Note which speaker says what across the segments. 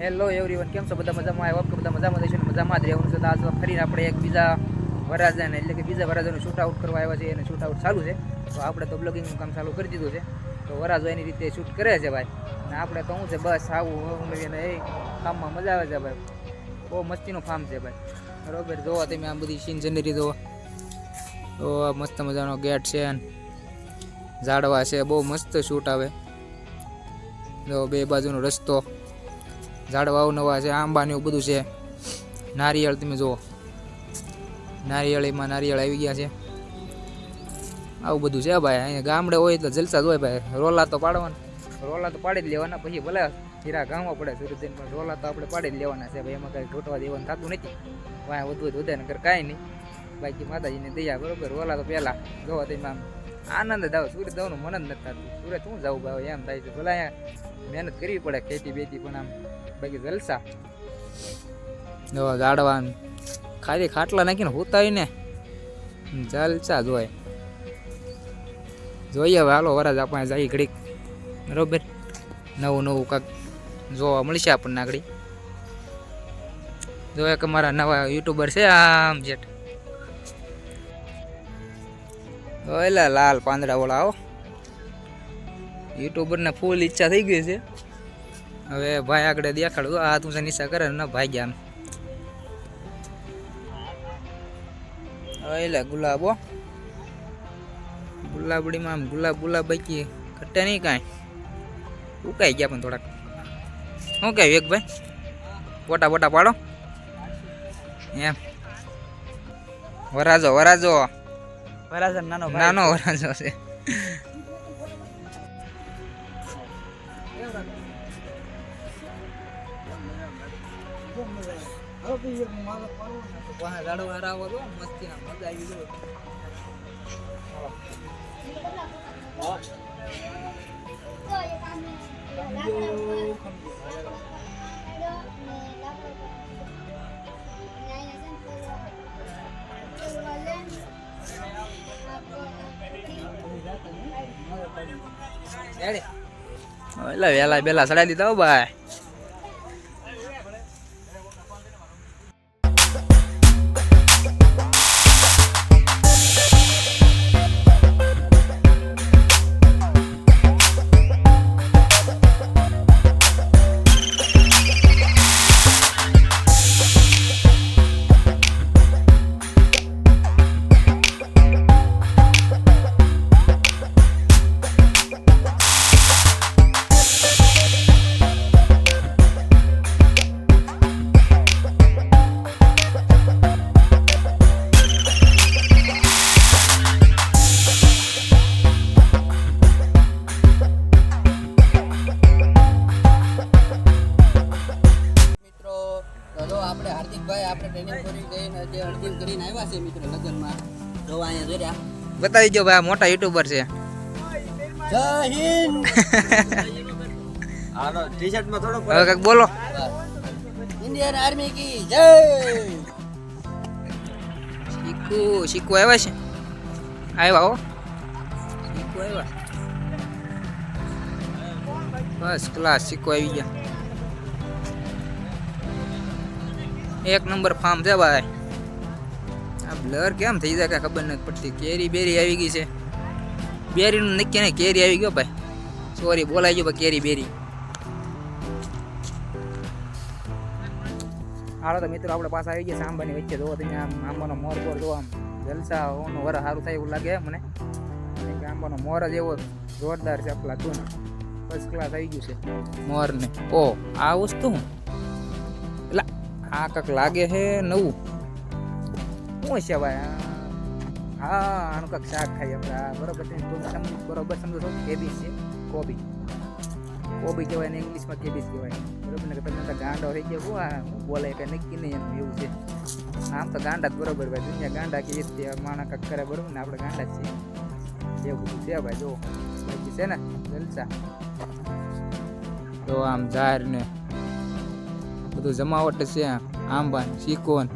Speaker 1: Hello everyone કેમ છો? બધા મજામાં? આવ્યો કે બધા મજામાં જઈશું મજામાં જ રહેવાનું છે. તો આજે ફરીને આપણે એક બીજા વરાજાને એટલે કે બીજા વરાજાનું શૂટ આઉટ કરવા આવ્યા છે અને શૂટ આઉટ ચાલુ છે. તો આપણે તો બ્લોગિંગનું કામ ચાલુ કરી દીધું છે. તો વરાજો એની રીતે શૂટ કરે છે ભાઈ. અને આપણે તો શું છે, બસ આવું અને એ કામમાં મજા આવે છે ભાઈ. બહુ મસ્તીનું ફાર્મ છે ભાઈ. બરોબર? જોવો તમે આ બધી સીન જનરી જોવો. તો મસ્ત મજાનો ગેટ છે અને ઝાડવા છે. બહુ મસ્ત શૂટ આવે. જો, બે બાજુનો રસ્તો. ઝાડવા અવનવા છે આંબા ને એવું બધું છે. નારિયેળ તમે જુઓ. નારિયેળીમાં નારિયેળ આવી ગયા છે. આવું બધું છે ભાઈ, અહીંયા ગામડે હોય એટલે જલસા જ હોય ભાઈ. રોલા તો પાડવાના. રોલા તો પાડી જ લેવાના, પછી ભલે હીરા ગામમાં પડે સુરત જઈને, પણ રોલા તો આપણે પાડી જ લેવાના છે ભાઈ. એમાં કાંઈ ઘટવા દેવાનું થતું નથી. ભાઈ વધુ જ વધે નગર કાંઈ નહીં. બાકી માતાજીને દયા બરોબર. રોલા તો પહેલાં જોવા તમે આમ. આનંદ જ આવે સુરત જવાનું મન જ નથી થતું. સુરત શું જવું ભાઈ, એમ થાય છે. ભલે અહીંયા મહેનત કરવી પડે ખેતી બેતી પણ આમ બાકી જલસા. જો ગાડવાન. ખાલી ખાટલા નાખીને હોતા ને જલસા જોય. જોઈએ હવે હાલો વરાજ આપણે જઈ ઘડીક. બરોબર? નવું નવું કાંક જોવા મળશે આપણને આગળ. જો એક મારા નવા યુટ્યુબર છે આમ જેટ એટલે લાલ પાંદડા વાળા આવો યુટ્યુબરને ફૂલ ઈચ્છા થઈ ગઈ છે. હવે ભાઈ આગળ દેખાડું. આ તું નિશા કરે ને ભાઈ ગયા એટલે ગુલાબો ગુલાબડીમાં આમ ગુલાબ ગુલાબ બાકી ઘટે નહીં કાંઈ. ઉકાઈ ગયા પણ થોડાક. શું કહે વેગ ભાઈ? પોટા પોટા પાડો. એમ. વરાજો વરાજો.
Speaker 2: વરાજો નાનો
Speaker 1: નાનો વરાજો છે. એટલે વેલા બેલા ચડાવી દીધા ભાઈ.
Speaker 2: જઈને અર્જિન કરીને આવ્યા છે મિત્રો લગ્નમાં. જો અહીંયા જોયા
Speaker 1: બતાવી દો ભાઈ મોટા યુટ્યુબર છે.
Speaker 2: જય હિન્દ.
Speaker 3: આનો ટી-શર્ટમાં થોડો
Speaker 1: હવે કાક બોલો.
Speaker 2: ઇન્ડિયન આર્મી કી જય.
Speaker 1: શીખુ શીખુ આવ્યા છે? આવ્યા હો. શીખુ આવ્યા. બસ ક્લાસ શીખુ આવી ગયા. એક નંબર ફાર્મ છે ભાઈ. આ બ્લર કેમ થઈ જાય કાંઈ ખબર નથી પડતી. કેરી બેરી આવી ગઈ છે. બેરીનું નક્કી નહીં, કેરી આવી ગયો ભાઈ. સોરી બોલાઈ ગયો ભાઈ કેરી બેરી. હાલો તો મિત્રો, આપણે પાસે આવી ગયા આંબાની વચ્ચે. જોવો તમે આમ આંબાનો મોર પર જોવો આમ જલસા ઓનો વર સારું થાય એવું લાગે મને. કે આંબાનો મોર જ એવો જોરદાર છે આપલા તું ફર્સ્ટ ક્લાસ આવી ગયું છે મોર ને ઓ, આ વસ્તુ હું એટલે આ કાંક લાગે છે નવું. શું છે ભાઈ હા આનું કાંક શાક ખાઈ આપણે. બરોબર છે. તમે બરોબર સમજો છો? કેબીજ છે. કોબી. કોબી કહેવાય ને ઇંગ્લિશમાં કેબીજ કહેવાય. બરોબર ને તમે તો ગાંડો થઈ ગયો હું આ હું બોલે કે નક્કી નહીં એનું એવું છે. આમ તો ગાંડા જ બરોબર ભાઈ. દુનિયા ગાંડા કે તે માણા કાંક કરે બરોબર ને આપણે ગાંડા જ છીએ. એવું બધું છે ભાઈ જો બાકી છે ને, જલસા. તો આમ જાહેર ને બધું જમાવટ છે આંબા સિકોન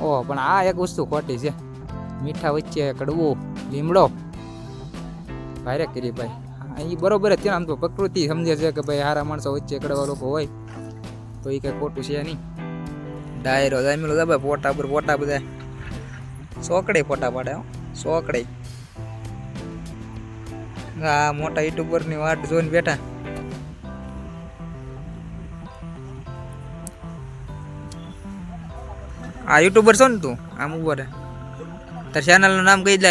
Speaker 1: ઓહ પણ આ એક વસ્તુ ખોટી છે. મીઠા વચ્ચે કડવો લીમડો. ભારે કરી ભાઈ. એ બરોબર જ છે આમ તો પ્રકૃતિ સમજે છે કે ભાઈ હારા માણસો વચ્ચે કડવા લોકો હોય, તો એ કંઈ ખોટું છે નહીં. ડાયરો જામેલો દબે ફોટા પર ફોટા બધા. સોકડે ફોટા પાડે સોકડે. આ મોટા યુટ્યુબરની વાટ જોઈને બેઠા. આ યુટ્યુબર છો ને તું? આમ ઊભો રહે. તાર ચેનલનું નામ કહી દે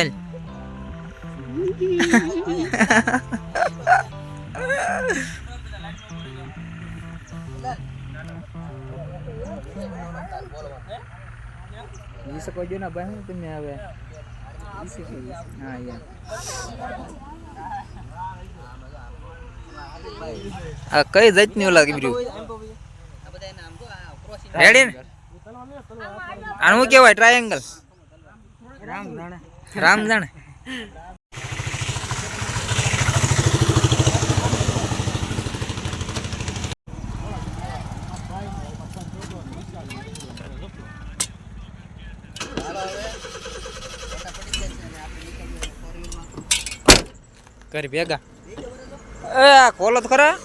Speaker 1: ઈ શકો જો ને ભાઈ હું તમે હવે હા યાર. આ કઈ જાતની ઓલા
Speaker 2: crossing
Speaker 1: રેડી ને? આનું શું કહેવાય? ટ્રાયેંગલ
Speaker 2: રામ
Speaker 1: રામ જાણે. કરી ભેગા. એ આ ખોલો તો ખરા.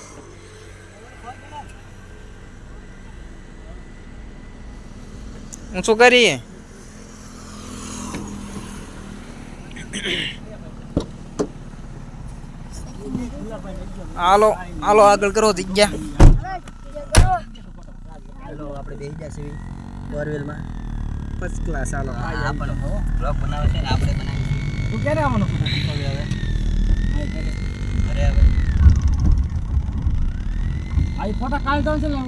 Speaker 1: હું શું કરી. હાલો હાલો આગળ કરો જગ્યા.
Speaker 2: હાલો આપણે બેસી ગયા છીએ બોરવેલમાં.
Speaker 1: ફર્સ્ટ ક્લાસ હાલો.
Speaker 2: આ પણ બ્લોગ બનાવે છે ને આપણે બનાવીએ
Speaker 1: તું ક્યારે આવવાનો
Speaker 2: હવે
Speaker 1: આ ફોટા કાઢતા છે ને